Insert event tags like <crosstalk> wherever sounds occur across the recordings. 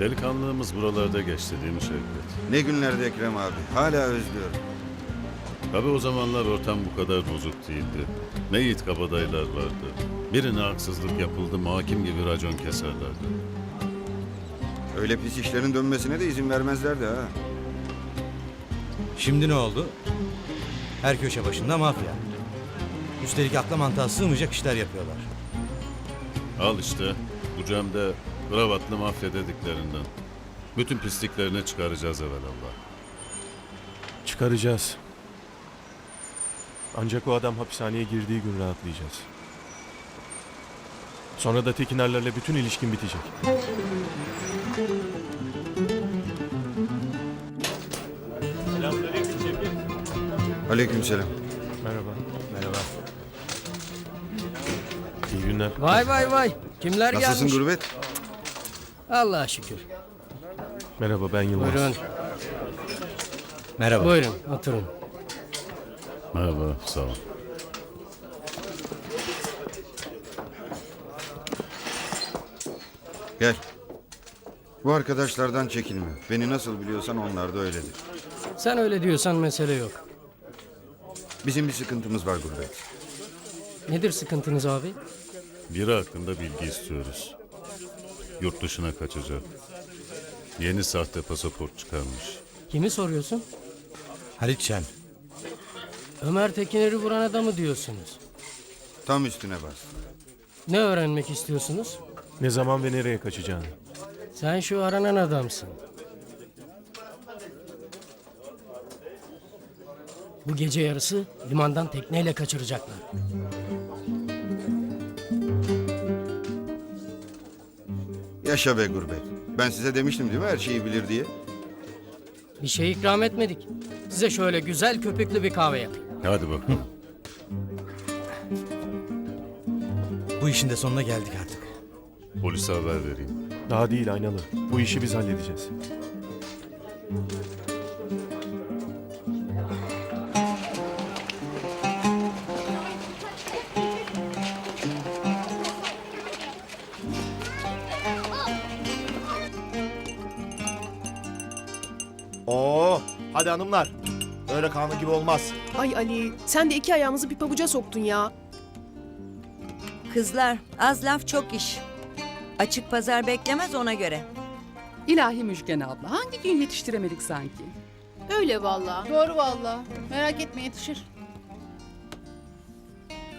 Delikanlığımız buralarda geçti değil mi Şevket? Ne günlerde Ekrem abi. Hala özlüyorum. Tabi o zamanlar ortam bu kadar bozuk değildi. Ne yiğit kabadayılar vardı. Birine haksızlık yapıldı mı hakim gibi racon keserlerdi. Öyle pis işlerin dönmesine de izin vermezlerdi ha. Şimdi ne oldu? Her köşe başında mafya. Üstelik akla mantığa sığmayacak işler yapıyorlar. Al işte bu Cem'de kravatlı mafya dediklerinden. Bütün pisliklerini çıkaracağız evvelallah. Çıkaracağız. Ancak o adam hapishaneye girdiği gün rahatlayacağız. Sonra da Tekinerlerle bütün ilişkin bitecek. Aleykümselam. Merhaba. Merhaba. İyi günler. Vay vay vay. Kimler Nasılsın gelmiş? gurbet? Allah'a şükür. Merhaba ben Yılmaz. Buyurun. Merhaba. Buyurun oturun. Merhaba sağ ol. Gel. Bu arkadaşlardan çekinme. Beni nasıl biliyorsan onlar da öyledir. Sen öyle diyorsan mesele yok. Bizim bir sıkıntımız var gurbet. Nedir sıkıntınız abi? Biri hakkında bilgi istiyoruz. Yurt dışına kaçacak. Yeni sahte pasaport çıkarmış. Kimi soruyorsun? Halit Şen. Ömer Tekiner'i vuran adamı diyorsunuz. Tam üstüne bas. Ne öğrenmek istiyorsunuz? Ne zaman ve nereye kaçacağını. Sen şu aranan adamsın. Bu gece yarısı limandan tekneyle kaçıracaklar. Yaşa be gurbet. Ben size demiştim değil mi her şeyi bilir diye? Bir şey ikram etmedik. Size şöyle güzel köpüklü bir kahve yapayım. Hadi bakalım. Bu işin de sonuna geldik artık. Polise haber vereyim. Daha değil Aynalı. Bu işi biz halledeceğiz. Hadi hanımlar. Öyle kanun gibi olmaz. Ay Ali, sen de iki ayağımızı bir pabuca soktun ya. Kızlar az laf çok iş. Açık pazar beklemez ona göre. İlahi Müjgan abla hangi gün yetiştiremedik sanki? Öyle valla. Doğru valla. Merak etme yetişir.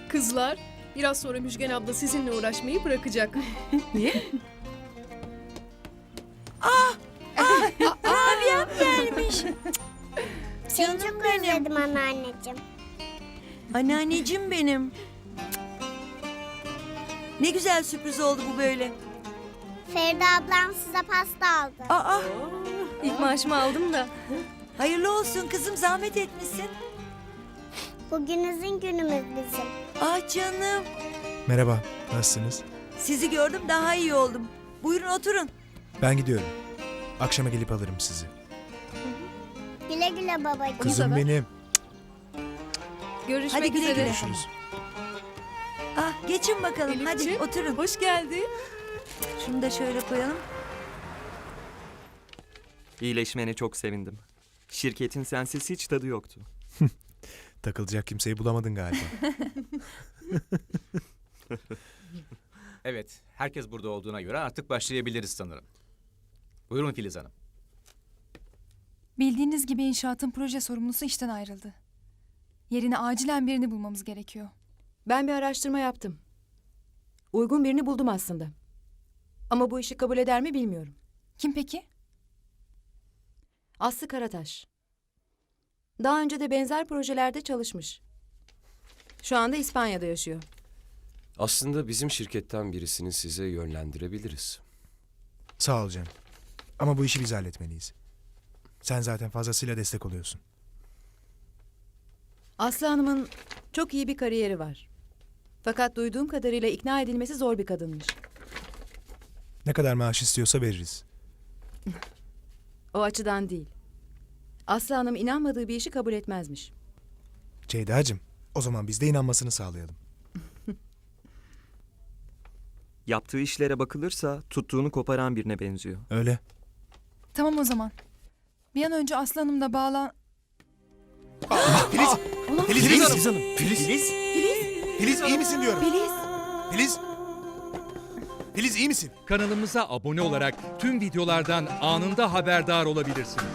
Kızlar, biraz sonra Müjgan abla sizinle uğraşmayı bırakacak. <laughs> Niye? <laughs> Gelmiş. Seni çok özledim anneanneciğim. Anneanneciğim benim. Ne güzel sürpriz oldu bu böyle. Feride ablam size pasta aldı. Aa, İlk maaşımı aldım da. hayırlı olsun kızım zahmet etmişsin. Bugünüzün günümüz bizim. Ah canım. Merhaba, nasılsınız? Sizi gördüm daha iyi oldum. Buyurun oturun. Ben gidiyorum. Akşama gelip alırım sizi. Güle güle babacığım. Kızım benim. Görüşmek Hadi güle üzere. güle. Görüşürüz. Ah geçin bakalım hadi Elifciğim, oturun. Hoş geldin. Şunu da şöyle koyalım. İyileşmene çok sevindim. Şirketin sensiz hiç tadı yoktu. <laughs> Takılacak kimseyi bulamadın galiba. <laughs> Evet, herkes burada olduğuna göre artık başlayabiliriz sanırım. Buyurun Filiz Hanım. Bildiğiniz gibi inşaatın proje sorumlusu işten ayrıldı. Yerine acilen birini bulmamız gerekiyor. Ben bir araştırma yaptım. Uygun birini buldum aslında. Ama bu işi kabul eder mi bilmiyorum. Kim peki? Aslı Karataş. Daha önce de benzer projelerde çalışmış. Şu anda İspanya'da yaşıyor. Aslında bizim şirketten birisini size yönlendirebiliriz. Sağ ol Cem. Ama bu işi biz halletmeliyiz. Sen zaten fazlasıyla destek oluyorsun. Aslı Hanım'ın çok iyi bir kariyeri var. Fakat duyduğum kadarıyla ikna edilmesi zor bir kadınmış. Ne kadar maaş istiyorsa veririz. O açıdan değil. Aslı Hanım inanmadığı bir işi kabul etmezmiş. Ceyda'cığım, o zaman biz de inanmasını sağlayalım. <laughs> Yaptığı işlere bakılırsa tuttuğunu koparan birine benziyor. Öyle. Tamam o zaman. Bir an önce Aslı Hanım da bağlan... Filiz! Filiz, iyi misin? Hanım. Filiz! Filiz? Filiz iyi misin diyorum. Filiz. Filiz! Filiz iyi misin? Kanalımıza abone olarak tüm videolardan anında haberdar olabilirsiniz.